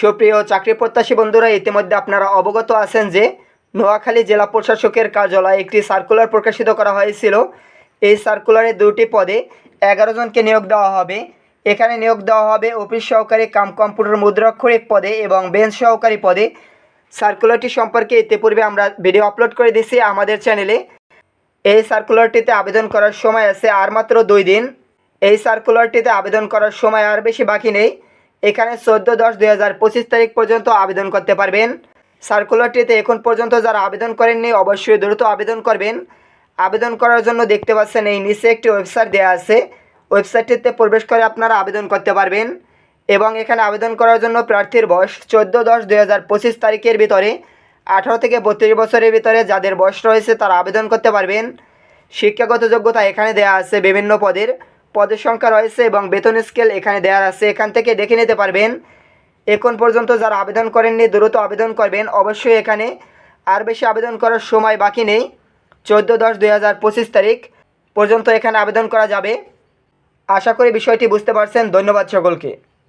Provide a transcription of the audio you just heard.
সুপ্রিয় চাকরি প্রত্যাশী বন্ধুরা, ইতিমধ্যে আপনারা অবগত আছেন যে নোয়াখালী জেলা প্রশাসকের কার্যালয়ে একটি সার্কুলার প্রকাশিত করা হয়েছিল। এই সার্কুলারে দুটি পদে এগারো জনকে নিয়োগ দেওয়া হবে। এখানে নিয়োগ দেওয়া হবে অফিস সহকারী, কাম কম্পিউটার মুদ্রাক্ষরিক পদে এবং বেঞ্চ সহকারী পদে। সার্কুলারটি সম্পর্কে ইতিপূর্বে আমরা ভিডিও আপলোড করে দিয়েছি আমাদের চ্যানেলে এই সার্কুলারটিতে আবেদন করার সময় আছে আর মাত্র দুই দিন। এই সার্কুলারটিতে আবেদন করার সময় আর বেশি বাকি নেই। এখানে চোদ্দ দশ দুই হাজার পঁচিশ তারিখ পর্যন্ত আবেদন করতে পারবেন। সার্কুলারটিতে এখন পর্যন্ত যারা আবেদন করেননি, অবশ্যই দ্রুত আবেদন করবেন। আবেদন করার জন্য দেখতে পাচ্ছেন এই নিচে একটি ওয়েবসাইট দেওয়া আছে। ওয়েবসাইটটিতে প্রবেশ করে আপনারা আবেদন করতে পারবেন এবং এখানে আবেদন করার জন্য প্রার্থীর বয়স চোদ্দ দশ দুই হাজার পঁচিশ তারিখের ভিতরে, আঠারো থেকে বত্রিশ বছরের ভিতরে যাদের বয়স রয়েছে তারা আবেদন করতে পারবেন। শিক্ষাগত যোগ্যতা এখানে দেওয়া আছে বিভিন্ন পদের। পদের সংখ্যা রয়েছে এবং বেতন স্কেল এখানে দেওয়া আছে। এখান থেকে দেখে নিতে পারবেন, এখন পর্যন্ত যারা আবেদন করেননি, দ্রুত আবেদন করবেন। অবশ্যই এখানে আর বেশি আবেদন করার সময় বাকি নেই। চোদ্দ দশ দুই হাজার পঁচিশ তারিখ পর্যন্ত এখানে আবেদন করা যাবে। আশা করি বিষয়টি বুঝতে পারছেন। ধন্যবাদ সকলকে।